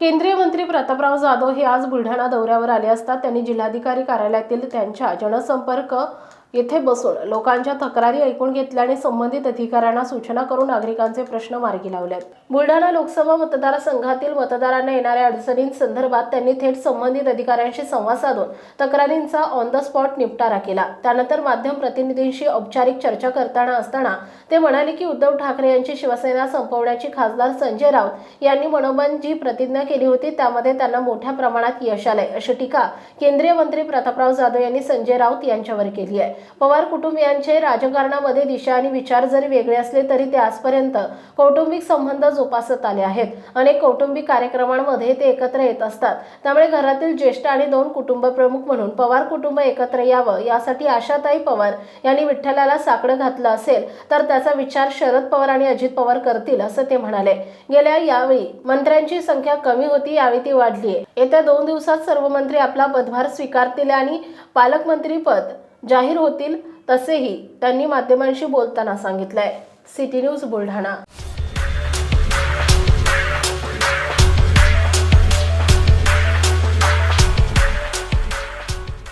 केंद्रीय मंत्री प्रतापराव जाधव हे आज बुलढाणा दौऱ्यावर आले असता त्यांनी जिल्हाधिकारी कार्यालयातील त्यांच्या जनसंपर्क येथे बसून लोकांच्या तक्रारी ऐकून घेतल्या आणि संबंधित अधिकाऱ्यांना सूचना करून नागरिकांचे प्रश्न मार्गी लावलेत बुलढाणा लोकसभा मतदारसंघातील मतदारांना येणाऱ्या अडचणींसंदर्भात त्यांनी थेट संबंधित अधिकाऱ्यांशी संवाद साधून तक्रारींचा ऑन द स्पॉट निपटारा केला. त्यानंतर माध्यम प्रतिनिधींशी औपचारिक चर्चा करताना असताना ते म्हणाले की उद्धव ठाकरे यांची शिवसेना संपवण्याची खासदार संजय राऊत यांनी मनोबन जी प्रतिज्ञा केली होती त्यामध्ये त्यांना मोठ्या प्रमाणात यश आलंय अशी टीका केंद्रीय मंत्री प्रतापराव जाधव यांनी संजय राऊत यांच्यावर केली आहे. पवार कुटुंबियांचे राजकारणामध्ये दिशा आणि विचार जरी वेगळे असले तरी ते आजपर्यंत कौटुंबिक संबंध जोपासत आले आहेत. अनेक कौटुंबिक कार्यक्रमांमध्ये ते एकत्र येत असतात. त्यामुळे घरातील ज्येष्ठ आणि दोन कुटुंब प्रमुख म्हणून पवार कुटुंब एकत्र यावं यासाठी आशाताई पवार यांनी विठ्ठलाला साकडं घातलं असेल तर त्याचा विचार शरद पवार आणि अजित पवार करतील असं ते म्हणाले. गेल्या यावेळी मंत्र्यांची संख्या कमी कमी होती यावेळी ती वाढली. आहे येत्या दोन दिवसात सर्व मंत्री आपला पदभार स्वीकारतील आणि पालकमंत्रीपद जाहीर होतील तसेही त्यांनी माध्यमांशी बोलताना सांगितलंय. City news Buldhana.